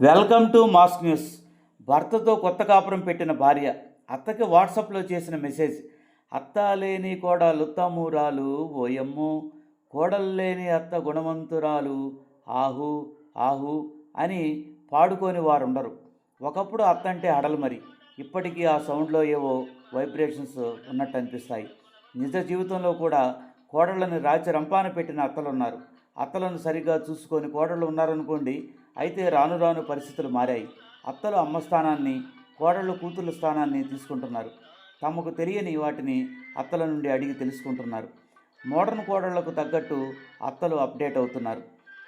Welcome to mask news. భర్తతో కొత్త కాపురం పెట్టిన భార్య అత్తకి వాట్సాప్లో చేసిన మెసేజ్ అత్త లేని కోడలు తమ్మురాలు ఓయమ్ము కోడలు లేని అత్త గుణవంతురాలు ఆహు ఆహు అని పాడుకొని వారు ఉండరు ఒకప్పుడు అత్త అంటే హడలు మరి ఇప్పటికీ ఆ సౌండ్లో ఏవో వైబ్రేషన్స్ ఉన్నట్టు అనిపిస్తాయి నిజ జీవితంలో కూడా కోడళ్ళని రాచి రంపాన పెట్టిన అత్తలు ఉన్నారు అత్తలను సరిగ్గా చూసుకొని కోడళ్ళు ఉన్నారనుకోండి అయితే రాను రాను పరిస్థితులు మారాయి. అత్తలు అమ్మ స్థానాన్ని కోడళ్ళు కూతుళ్ళ స్థానాన్ని తీసుకుంటున్నారు. తమకు తెలియని వాటిని అత్తల నుండి అడిగి తెలుసుకుంటున్నారు. మోడర్న్ కోడళ్ళకు తగ్గట్టు అత్తలు అప్డేట్ అవుతున్నారు.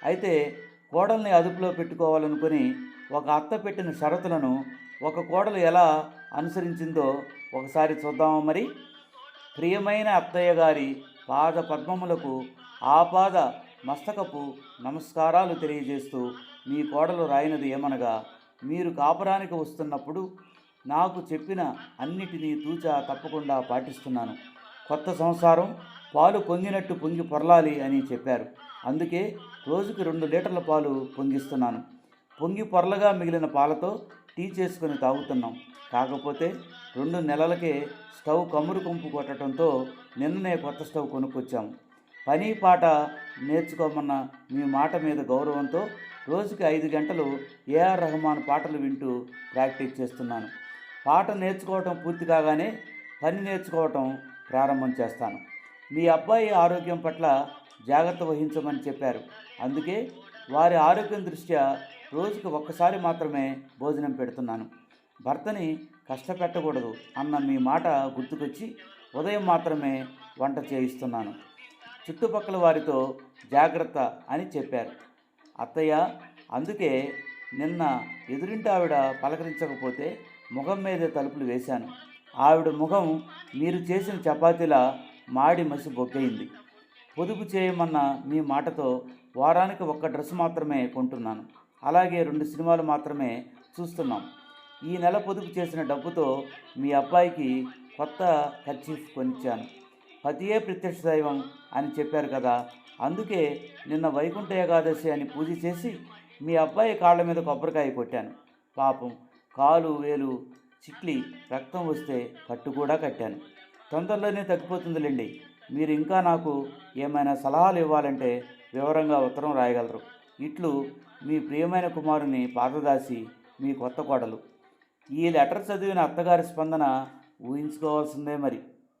అయితే కోడల్ని అదుపులో పెట్టుకోవాలనుకుని ఒక అత్త పెట్టిన షరతులను ఒక కోడలు ఎలా అనుసరించిందో ఒకసారి చూద్దామా మరి? ప్రియమైన అత్తయ్య గారి పాద పద్మములకు ఆపాద మస్తకపు నమస్కారాలు తెలియజేస్తూ మీ కోడలు రాయినది ఏమనగా మీరు కాపురానికి వస్తున్నప్పుడు నాకు చెప్పిన అన్నిటినీ తూచా తప్పకుండా పాటిస్తున్నాను. కొత్త సంసారం పాలు పొంగినట్టు పొంగి పొరలాలి అని చెప్పారు. అందుకే రోజుకి రెండు లీటర్ల పాలు పొంగిస్తున్నాను. పొంగి పొరలగా మిగిలిన పాలతో టీ చేసుకొని తాగుతున్నాం. కాకపోతే రెండు నెలలకే స్టవ్ కమ్మురు కొంపు కొట్టడంతో నిన్ననే కొత్త స్టవ్ కొనుక్కొచ్చాము పని పాట నేర్చుకోమన్న మీ మాట మీద గౌరవంతో రోజుకి ఐదు గంటలు ఏఆర్ రెహమాన్ పాటలు వింటూ ప్రాక్టీస్ చేస్తున్నాను. పాట నేర్చుకోవటం పూర్తి కాగానే పని నేర్చుకోవటం ప్రారంభం చేస్తాను. మీ అబ్బాయి ఆరోగ్యం పట్ల జాగ్రత్త వహించమని చెప్పారు. అందుకే వారి ఆరోగ్యం దృష్ట్యా రోజుకి ఒక్కసారి మాత్రమే భోజనం పెడుతున్నాను. భర్తని కష్టపెట్టకూడదు అన్న మీ మాట గుర్తుకొచ్చి ఉదయం మాత్రమే వంట చేయిస్తున్నాను. చుట్టుపక్కల వారితో జాగ్రత్త అని చెప్పారు. అత్తయ్య అందుకే నిన్న ఎదురింటి ఆవిడ పలకరించకపోతే ముఖం మీదే తలుపులు వేశాను. ఆవిడ ముఖం మీరు చేసిన చపాతీలా మాడి మసి బొగ్గయింది. పొదుపు చేయమన్న మీ మాటతో వారానికి ఒక్క డ్రెస్ మాత్రమే కొంటున్నాను. అలాగే రెండు సినిమాలు మాత్రమే చూస్తున్నాం. ఈ నెల పొదుపు చేసిన డబ్బుతో మీ అబ్బాయికి కొత్త ఖర్చీఫ్ కొనిచ్చాను. పతియే ప్రత్యక్ష దైవం అని చెప్పారు కదా. అందుకే నిన్న వైకుంఠ ఏకాదశి అని పూజ చేసి మీ అబ్బాయి కాళ్ళ మీద కొబ్బరికాయ కొట్టాను. పాపం కాలు వేలు చిట్లి రక్తం వస్తే కట్టు కూడా కట్టాను. తొందరలోనే తగ్గిపోతుందిలేండి. మీరు ఇంకా నాకు ఏమైనా సలహాలు ఇవ్వాలంటే వివరంగా ఉత్తరం రాయగలరు. ఇట్లు మీ ప్రియమైన కుమారుని పాతదాసి మీ కొత్త కోడలు. ఈ లెటర్ చదివిన అత్తగారి స్పందన ఊహించుకోవాల్సిందే మరి.